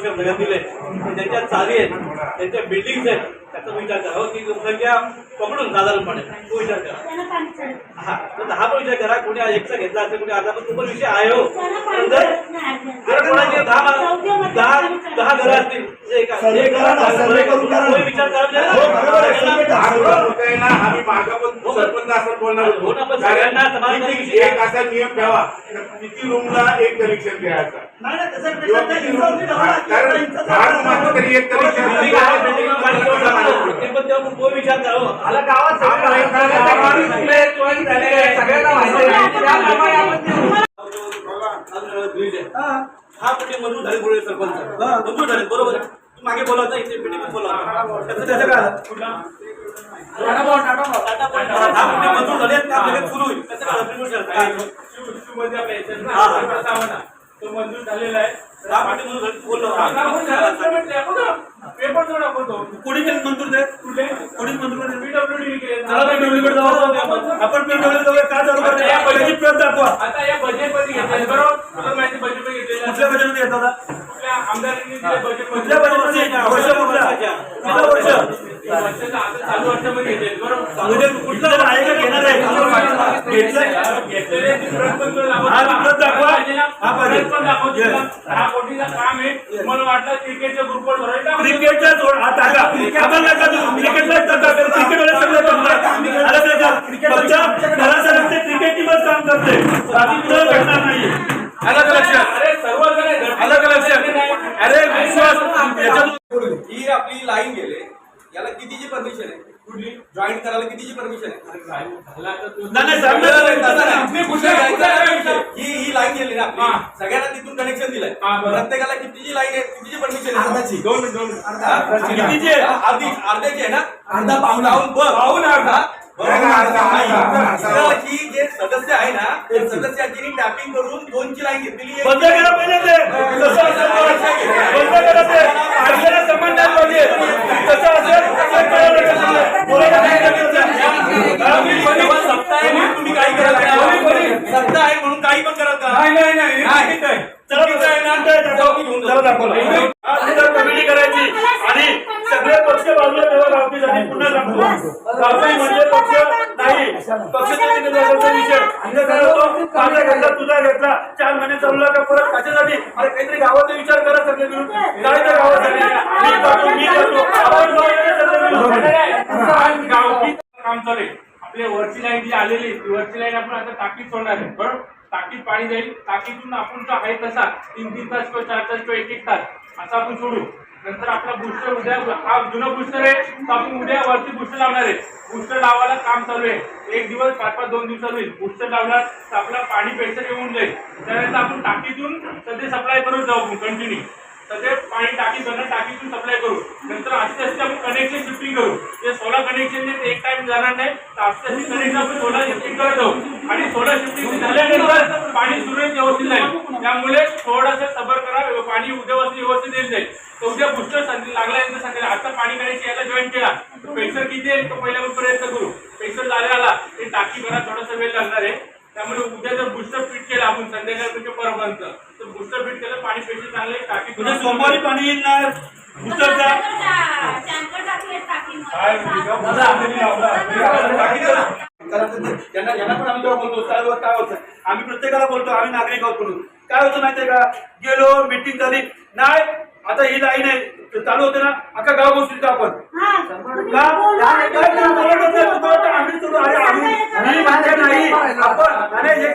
परिषद सगळ्यात दिले ज्यांच्या चाली आहेत त्यांच्या बिल्डिंग्स आहेत त्याचा विचार करा. हो ती लोकसंख्या पकडून साधारणपणे. तो विचार करा. हा तर हा पण विचार करा कोणी एकचा घेतला असेल कोणी अर्धा पण तो पण विषय आहे हो. जर कोणाचे दहा दहा दहा घरं असतील विचार करा हो, आम्ही मागं सरपंच असं बोलणार हो होतो एक असा नियम ठेवा किती रूमला एक कनेक्शन द्यायचा कारण. रूम असलं तरी एक कनेक्शन हो. मला गावात सगळं माहिती आहे. गावात कुठले join झालेले आहे. सगळ्यांना माहिती आहे. त्याप्रमाणे आपण ते हा. हा म्हणजे झाले बोलले सरपंच. झाले बरोबर मागे बोला होता इथे बोला. त्याचं त्याचं काय? तो मंजूर झालेला आहे. म्हणजे मंजूर झाले बोललो आता आपण त्याला असं म्हटलं, आपण ना, पेपर जो दाखवतो कोणी केलं मंजूर दे कुठे कोणी मंजूर केलं? PWD केले. चला मी डोलीकडे जाऊ आपण. आपण PWD जाऊया. काय चालू करतो? त्याची प्रत दाखवा आता या बजेटमध्ये घेतले बरोबर तुला माहिती बजेटमध्ये घेतलेलं कुठल्या आहे. बजेटमध्ये येतात आता? कुठल्या आमदारांनी दिले बजेट कुठल्या बजेटमध्ये येतात? वर्ष कुठल्या? कुठलं वर्ष? वर्षाचं आता चालू वर्षामध्ये घेतले बरोबर म्हणजे आहे का घेणार आहे घेतलंय घेतलेले दहा कोटीचं काम आहे मला वाटलं क्रिकेटच्या ग्रुपवर भरायला क्रिकेटचा जोड टाका क्रिकेटला टाका लाईनचा? विषय? ही ही लाईन गेली ना हा. आपली सगळ्यांना तिथून कनेक्शन दिलंय हा, बरं. प्रत्येकाला कितीची लाईन आहे कितीची परमिशन आहे दोन मिनिट दोन मिनिट हा? कितीची आहे? हा, अर्धी अर्ध्याची आहे ना अर्धा पाऊन पाऊन बघ अर्धा, अर्धा. ही जे सदस्य आहे ना ते सदस्याची टॅपिंग करून दोनची लाईन घेतलेली बंद करा पहिले ते. कसं असेल. बंद करा ते. आपल्याला समान नाही पाहिजे. कसं असेल ते करायला लागेल. बोलायला नाही लागेल. हा, मी पण- तेव्हा सत्ता आहे म्हणून तुम्ही काही करत नाही सत्ता आहे म्हणून काही पण करत नाही नाही नाही नाही. चुकीचं आहे. चला चुकीचं आहे ना ते दाखव. चला दाखवलं. आज तिथं कमिटी करायची आणि सगळे पक्ष बाजूला तेव्हा गावठी झाली पुन्हा सांगतो गावठी म्हणजे पक्ष नाही पक्षाच्या नेतृत्वाचा विषय म्हणजे काय होतो माझा घेतला तुझा घेतला. चार महिने चालला का परत कशासाठी अरे काहीतरी गावाचा विचार करा सगळे मिळून. काय त्या गावासाठी? मी मी गावठी काम चालेल आपले वरची लाईन जी आलेली ती वरची लाईन आपण आता टाकीत सोडणार आहे. बरोबर? टाकीत पाणी जाईल. टाकीतून आपण जो आहे तसा तीन तीन तास किंवा चार तास किंवा एक एक तास असा आपण सोडू. नंतर आपला बुस्टर उद्या हा जुना बुस्टर आहे तो आपण उद्या वरती बुस्टर लावणार आहे. बुस्टर लावायला काम चालू आहे. एक दिवस पाच पाच दोन दिवसात होईल. बुस्टर लावला तर आपला पाणी प्रेशर येऊन जाईल. त्यानंतर आपण टाकीतून सध्या सप्लाय करून जाऊ कंटिन्यू सध्या पाणी टाकी करणं टाकीतून सप्लाय करू. नंतर आस्ते आस्ते आपण कनेक्शन शिफ्टिंग करू. जे सोलर कनेक्शन एक टाइम जाणार नाही तर आस्ते आस्ते कनेक्शन आपण सोलर शिफ्टिंग करत जाऊ. आणि सोलर शिफ्टिंग झाल्यानंतर पाणी सुरळीत व्यवस्थित जाईल. त्यामुळे थोडंसं सबर करा पाणी उद्या वाजता व्यवस्थित येत जाईल तर उद्या बुस्टर लागल्यानंतर सांगेल आता पाणी कनेक्शन याला जॉईन केला. प्रेशर किती आहे? तो पहिल्या प्रयत्न करू. प्रेशर झाला आला. ते टाकी भरा थोडासा वेळ लागणार आहे. त्यामुळे उद्या जर बुस्टर फिट केला आपण संध्याकाळपर्यंत परपर्यंत तर बुस्टर फिट केलं पाणी प्रेशर चांगले टाकी उद्या सोमवारी पाणी येईल ना बुस्टरचा यांना यांना पण आम्ही बोलतो काय होतं, काय होतं? आम्ही प्रत्येकाला बोलतो आम्ही नागरिक आहोत म्हणून. काय होतं माहितीये का? गेलो मिटिंग झाली. नाही आता ही लाईन आहे. चालू होते ना. अख्खा गाव बसू का? आपण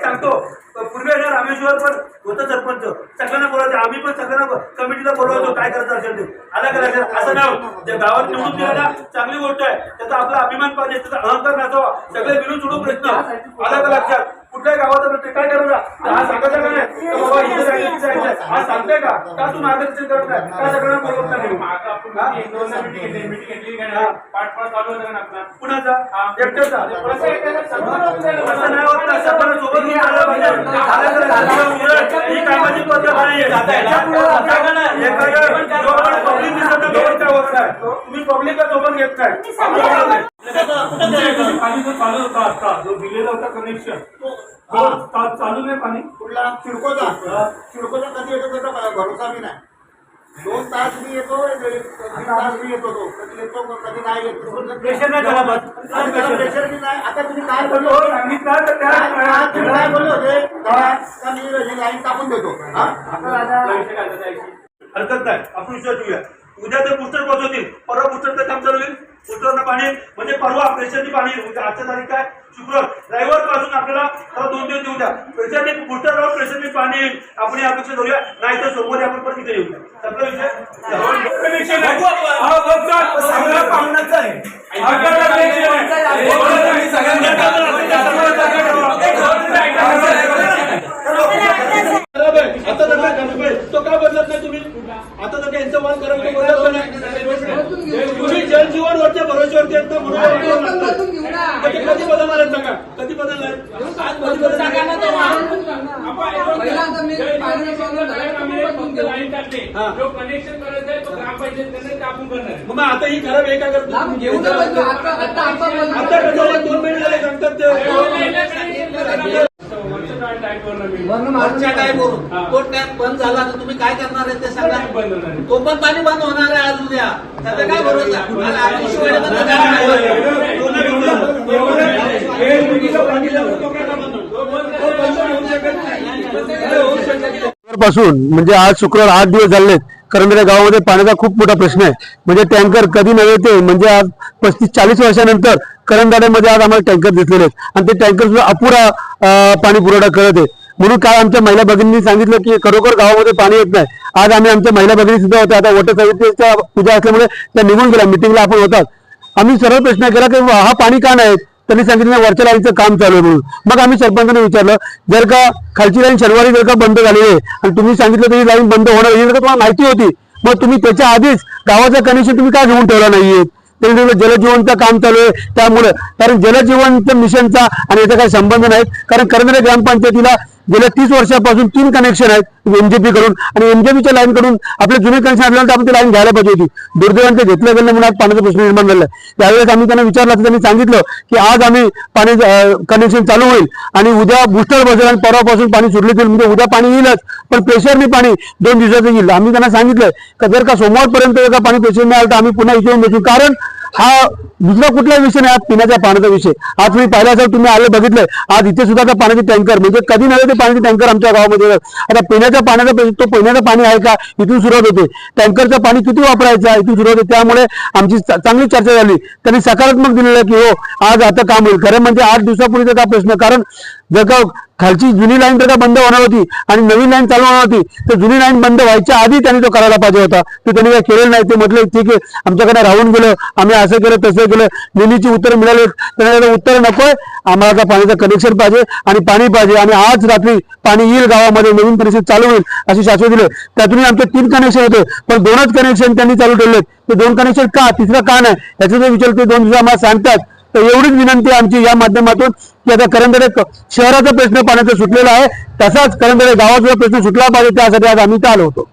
सांगतो. पूर्वी आहे ना रामेश्वर पण होतं सरपंच. सगळ्यांना बोलायचं. आम्ही पण सगळ्यांना कमिटीला बोलवतो काय करायचं असेल ते. आला का लक्षात? असं नाव. गावात निवडून दिला चांगली गोष्ट आहे. त्याचा आपला अभिमान पाहिजे त्याचा अहंकार नसावा सगळे मिळून सोडू प्रश्न आला का लक्षात? कुठल्याही गावाचा प्रश्न काय करायचा तर हा सांगायचा का नाही तर बाबा इथे जायचं हा सांगते का का तू मार्गदर्शन करत नाही का सगळ्यांना बोलवत नाही हा? घेतली, घेतली हा. कुणाचा हा. एकट्याचा असं नाही होत ना सोबत घेऊन पाहिजे ही कामाची पद्धत नाही पब्लिक दिसत काय तुम्ही पब्लिकला सोबत घेत नाही बोलत चालू होता आता जो दिलेला होता कनेक्शन चालू नाही पाणी कुठला चिडकोचा चिडकोचा कधी येतो त्याचा भरोसा बी नाही दोन तास मी येतो दीड तास मी येतो तो कधी येतो कधी नाही येतो प्रेशर नाही त्याला pressure बी नाही आता तुम्ही काय बोललो हो, सांगितलं तर त्या- काय- काय- काय बोलले होते का मी ही लाईन टाकून देतो हा? हरकत नाही आपण विश्वास ठेवूया उद्या ते बुस्टर पोहोचवतील परवा बुस्टरचं काम चालू होईल. बुस्टरनं पाणी म्हणजे परवा प्रेशरनी पाणी. उद्या आजच्या तारीख काय? शुक्रवार. रविवारपासून आपल्याला परत दोन दिवस देऊ द्या. प्रेशरने बुस्टर प्रेशरने पाणी येईल आपण ही अपेक्षा धरूया. नाही तर सोमवारी आपण परत इथे येऊया. संपला विषय? हा पाहुण्याचा आहे आपल्याला कनेक्शन आहे खराब आहे आता तर काय खराब आहे तो का बदलत नाही तुम्ही आता तर यांचं मान खराब आहे, तो बदलत नाही तुम्ही जलजीवन वरच्या भरोश्यावरती आहेत ना म्हणून आपण लागतं. कधी कधी हा. जो कनेक्शन करायचा आहे तो ग्रामपंचायत आपण करणार आहे मग आता ही खराब आहे का करतो घेऊ नका आता आता आपण आता कसं आहे, दोन महिने झाले सांगतात ते. वरच्या टाईमवरून तो टॅप बंद झाला तर तुम्ही काय करणार आहे ते सांगा. तो पण पाणी बंद होणार आहे आज उद्या. पासून म्हणजे आज शुक्रवार आठ दिवस झाले करंदऱ्या गावामध्ये पाण्याचा खूप मोठा प्रश्न आहे. म्हणजे टँकर कधी नव्हे ते म्हणजे आज पस्तीस चाळीस वर्षानंतर करंदाड्यामध्ये आज आम्हाला टँकर दिसलेले आहेत. आणि ते टँकर सुद्धा अपुरा पाणी पुरवठा करत आहे म्हणून काय आमच्या महिला भगिनींनी सांगितलं की खरोखर गावामध्ये पाणी येत नाही. आज आम्ही आमच्या महिला भगिनी सुद्धा होत्या. आता वट सावित्रीच्या पूजा असल्यामुळे त्या निघून गेल्या. मिटिंगला आपण होतात. आम्ही सरळ प्रश्न केला की हा पाणी का नाही? त्यांनी सांगितलं वरच्या लाईनचं काम चालू आहे म्हणून. मग आम्ही सरपंचाने विचारलं जर का खालची लाईन शनिवारी जर का बंद झाली आहे आणि तुम्ही सांगितलं तरी लाईन बंद होणार ही जर का तुम्हाला माहिती होती. मग तुम्ही त्याच्या आधीच गावाचं कनेक्शन तुम्ही का घेऊन ठेवला नाहीये? त्यांनी जलजीवनचं काम चालू आहे. त्यामुळे कारण जलजीवनच्या मिशनचा आणि याचा काही संबंध नाही कारण करंदरे ग्रामपंचायतीला गेल्या तीस वर्षापासून तीन कनेक्शन आहेत एमजेपी कडून आणि एमजेपीच्या लाईन कडून आपले जुने कनेक्शन आपल्याला तर आपण ती लाईन घ्यायला पाहिजे होती. दुर्दैवाने ते घेतलं गेलं म्हणून आज पाण्याचा प्रश्न निर्माण झाला. त्यावेळेस आम्ही त्यांना विचारलं तर त्यांनी सांगितलं की आज आम्ही पाणी कनेक्शन चालू होईल आणि उद्या बुस्टर बसेल आणि परवापासून पाणी सुटले जाईल. म्हणजे उद्या पाणी येईलच पण प्रेशरने पाणी दोन दिवसाचं येईल. आम्ही त्यांना सांगितलं का जर का सोमवारपर्यंत जर का पाणी प्रेशर नाही आलं तर आम्ही पुन्हा इथे येऊन बसू. कारण हा दुसरा कुठला विषय नाही आज पिण्याच्या पाण्याचा विषय. आज तुम्ही पाहिला असेल तुम्ही आले बघितलंय. आज इथे सुद्धा आता पाण्याचे टँकर म्हणजे कधी नव्हे ते पाण्याचे टँकर आमच्या गावामध्ये आता पिण्याच्या पाण्याचा तो पिण्याचं पाणी आहे का? इथून सुरुवात होते. टँकरचं पाणी किती वापरायचं इथून सुरुवात होते. त्यामुळे आमची चांगली चर्चा झाली. त्यांनी सकारात्मक दिलेलं की हो आज आता काम होईल. खरं म्हणजे आठ दिवसापूर्वीचा का प्रश्न कारण जर का खालची जुनी लाईन जर का बंद होणार होती? आणि नवीन लाईन चालू होणार होती. तर जुनी लाईन बंद व्हायच्या आधी त्यांनी तो करायला पाहिजे होता. तो त्यांनी काय केलेलं नाही. ते म्हटलं ठीक आहे आमच्याकडे राहून गेलं. आम्ही असं केलं तसं केलं. नेहमीची उत्तर मिळाली. त्यांना उत्तर नकोय आम्हाला आता पाण्याचं कनेक्शन पाहिजे आणि पाणी पाहिजे. आणि आज रात्री पाणी येईल गावामध्ये. नवीन परिस्थिती चालू होईल अशी शाश्वत दिलं. त्यातून आमचे तीन कनेक्शन होते. पण दोनच कनेक्शन त्यांनी चालू ठेवले ते दोन कनेक्शन का? तिसरं का नाही? याचं जर विचार ते दोन दिवस आम्हाला सांगतात. तर एवढीच विनंती आमची या माध्यमातून की आता करंदडे शहराचा प्रश्न पाण्याचा सुटलेला आहे. तसाच करंदडे गावाचा प्रश्न सुटला पाहिजे त्यासाठी आज आम्ही आलो होतो.